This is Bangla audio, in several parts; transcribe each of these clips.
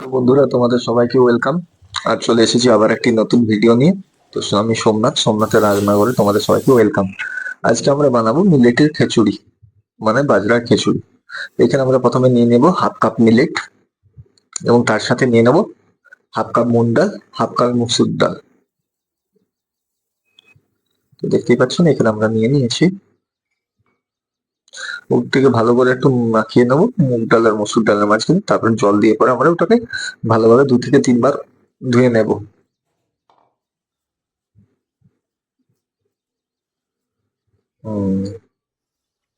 তো বন্ধুরা, তোমাদের সবাইকে ওয়েলকাম আর চলে এসেছি আবার একটি নতুন ভিডিও নিয়ে। তো আমি সোমনাথ সোমনাথের রাজনগরে তোমাদের সবাইকে ওয়েলকাম আজকে আমরা বানাবো মিলেটের খিচুড়ি মানে বাজরার খিচুড়ি। এখানে আমরা প্রথমে নিয়ে নেব হাফ কাপ মিলেট এবং তার সাথে নিয়ে নেব হাফ কাপ মুগ ডাল হাফ কাপ মুসুর ডাল। তো দেখতেই পাচ্ছেন, এখানে আমরা নিয়ে নিয়েছি মুগটিকে ভালো করে একটু মাখিয়ে নেব, মুগ ডাল আর মসুর ডালের মাঝখানে, তারপরে জল দিয়ে পরে আমরা ওটাকে ভালোভাবে দু থেকে তিনবার ধুয়ে নেব।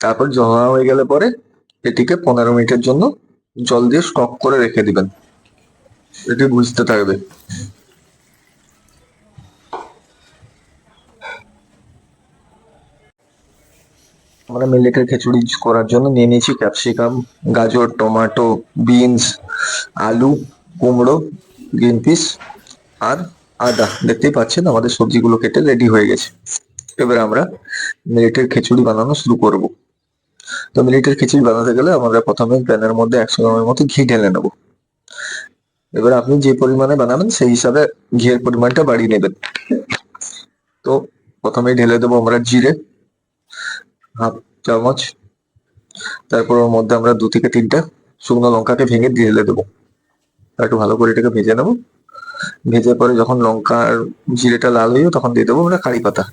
তারপর জমা হয়ে গেলে পরে এটিকে পনেরো মিনিটের জন্য জল দিয়ে স্টক করে রেখে দিবেন। এটি বুঝতে থাকবে। আমরা মিলেটের খিচুড়ি করার জন্য নিয়ে নিয়েছি ক্যাপসিকাম, গাজর, টমেটো, বিনস, আলু, কুমড়ো, গ্রিন পিস আর আদা। দেখতেই পাচ্ছেন আমাদের সবজিগুলো কেটে রেডি হয়ে গেছে। এবার আমরা মিলেটের খিচুড়ি বানানো শুরু করব। তো মিলেটের খিচুড়ি বানাতে গেলে আমরা প্রথমে প্যানের মধ্যে একশো গ্রামের মতো ঘি ঢেলে নেব। এবার আপনি যে পরিমাণে বানাবেন সেই হিসাবে ঘিয়ের পরিমাণটা বাড়িয়ে নেবেন। তো প্রথমে ঢেলে দেবো আমরা জিরে। হাফ চামচ। তারপর ওর মধ্যে আমরা দু থেকে তিনটা শুকনো লঙ্কাকে ভেঙে ঢেলে দেবো। একটু ভালো করে এটাকে ভেজে নেব। ভেজে পরে যখন লঙ্কার জিরেটা লাল হয়ে তখন দিয়ে দেবো আমরা কারি পাতা।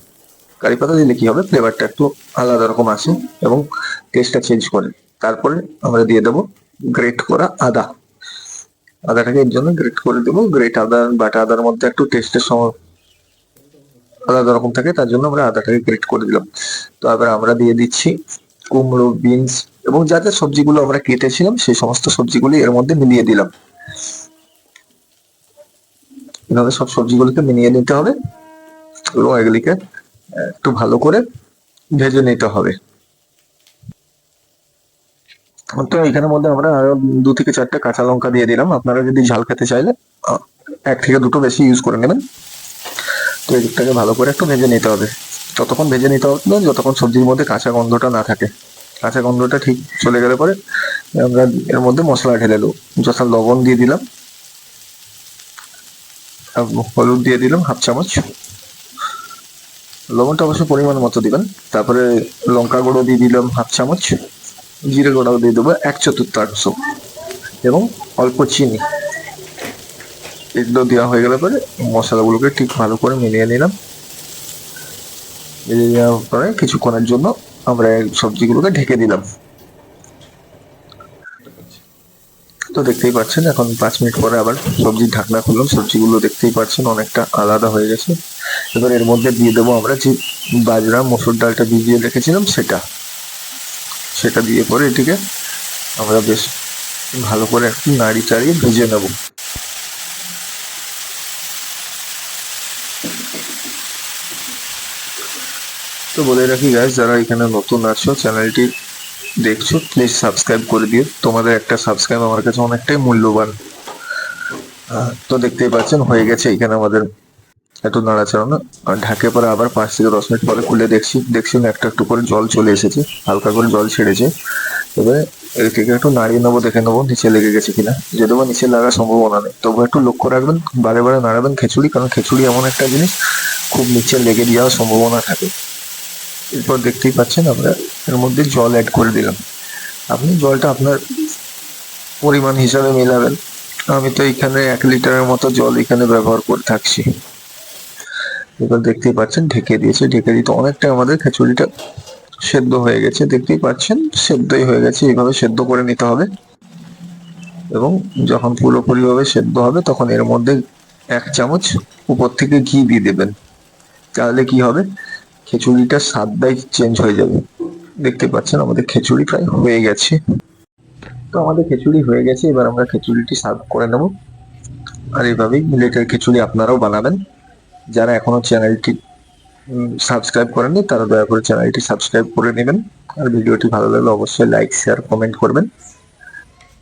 কারি পাতা দিলে কি হবে? ফ্লেভারটা একটু আলাদা রকম আসে এবং টেস্টটা চেঞ্জ করে। তারপরে আমরা দিয়ে দেবো গ্রেট করা আদা। আদাটাকে এর জন্য গ্রেট করে দেবো। গ্রেট আদা বাটা আদার মধ্যে একটু টেস্টের সময় আলাদা রকম থাকে, তার জন্য আমরা আদাটাকে গ্রেট করে দিলাম। তো এবার আমরা দিয়ে দিচ্ছি কুমড়ো, বিনস এবং যা যা সবজিগুলো আমরা কেটেছিলাম, সেই সমস্ত সবজিগুলি এর মধ্যে মিলিয়ে দিলাম। এভাবে সব সবজিগুলোকে মিলিয়ে নিতে হবে এবং এগুলিকে একটু ভালো করে ভেজে নিতে হবে। তো এখানের মধ্যে আমরা আরও দু থেকে চারটে কাঁচা লঙ্কা দিয়ে দিলাম। আপনারা যদি ঝাল খেতে চাইলে এক থেকে দুটো বেশি ইউজ করে নেবেন। তো এদিকটাকে ভালো করে একটু ভেজে নিতে হবে। ততক্ষণ ভেজে নিতে হবে যতক্ষণ সবজির মধ্যে কাঁচা গন্ধটা না থাকে। কাঁচা গন্ধটা ঠিক চলে গেলে পরে আমরা এর মধ্যে মশলা ঢেলে দেবো। যথা লবণ দিয়ে দিলাম। হলুদ দিয়ে দিলাম হাফ চামচ। লবণটা অবশ্য পরিমাণ মতো দিবেন। তারপরে লঙ্কা গুঁড়ো দিয়ে দিলাম হাফ চামচ। জিরে গুঁড়ো দিয়ে দেবো এক চতুর্থাংশ। এবং অল্প চিনি। এগুলো দেওয়া হয়ে গেলে পরে মশলাগুলোকে ঠিক ভালো করে মিলিয়ে নিলাম। মিলিয়ে নেওয়ার পরে কিছুক্ষণের জন্য আমরা সবজিগুলোকে ঢেকে দিলাম। তো দেখতেই পাচ্ছেন, এখন পাঁচ মিনিট পরে আবার সবজির ঢাকনা খুললাম। সবজিগুলো দেখতেই পাচ্ছেন অনেকটা আলাদা হয়ে গেছে। এবার এর মধ্যে দিয়ে দেবো আমরা যে বাজরা, মসুর ডালটা ভিজিয়ে রেখেছিলাম, সেটা। সেটা দিয়ে পরে এটিকে আমরা বেশ ভালো করে একটু নাড়ি চাড়িয়ে ভেজে নেব। তো বলে রাখি গাইস যারা এখানে নতুন আছো চ্যানেলটি দেখছ প্লিজ সাবস্ক্রাইব করে দিও। তোমাদের একটা সাবস্ক্রাইব আমার কাছে অনেকটাই মূল্যবান। তো দেখতেই পাচ্ছেন, হয়ে গেছে এখানে আমাদের একটু নাড়াচাড়া না ঢাকে পরে আবার পাঁচ থেকে দশ মিনিট পরে খুলে দেখছি দেখছি একটা একটু করে জল চলে এসেছে, হালকা করে জল ছেড়েছে। এবারে এদিকে একটু নাড়িয়ে নেব, দেখে নেব নিচে লেগে গেছে কিনা। যদিও নিচে লাগার সম্ভাবনা নেই। তবু একটু লক্ষ্য রাখবেন, বারে বারে নাড়াবেন খিচুড়ি, কারণ খিচুড়ি এমন একটা জিনিস, খুব নিচে লেগে যাওয়ার সম্ভাবনা থাকে। এরপর দেখতেই পাচ্ছেন আমরা এর মধ্যে জল অ্যাড করে দিলাম। আপনি জলটা আপনার পরিমাণ হিসাবে মেলাবেন। আমি তো এখানে এক লিটারের মতো জল এখানে ব্যবহার করে থাকছি। এবার দেখতেই পাচ্ছেন, ঢেকে দিয়েছে। ঢেকে দিতে অনেকটা আমাদের খিচুড়িটা সেদ্ধ হয়ে গেছে, দেখতেই পাচ্ছেন, সেদ্ধই হয়ে গেছে, এইভাবে সেদ্ধ করে নিতে হবে। এবং যখন পুরোপুরিভাবে সেদ্ধ হবে, তখন এর মধ্যে এক চামচ উপর থেকে ঘি দিয়ে দেবেন। তাহলে কি হবে? খিচুড়িটার স্বাদটাই চেঞ্জ হয়ে যাবে। দেখতে পাচ্ছেন, আমাদের খিচুড়ি প্রায় হয়ে গেছে। তো আমাদের খিচুড়ি হয়ে গেছে, এবার আমরা খিচুড়িটি সার্ভ করে নেব। আর এইভাবেই মিলেটের খিচুড়ি আপনারাও বানাবেন। যারা এখনও চ্যানেলটি সাবস্ক্রাইব করেননি তারা দয়া করে চ্যানেলটি সাবস্ক্রাইব করে নেবেন। আর ভিডিওটি ভালো লাগলে অবশ্যই লাইক শেয়ার কমেন্ট করবেন।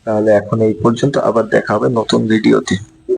তাহলে এখন এই পর্যন্ত আবার দেখা হবে নতুন ভিডিওতে।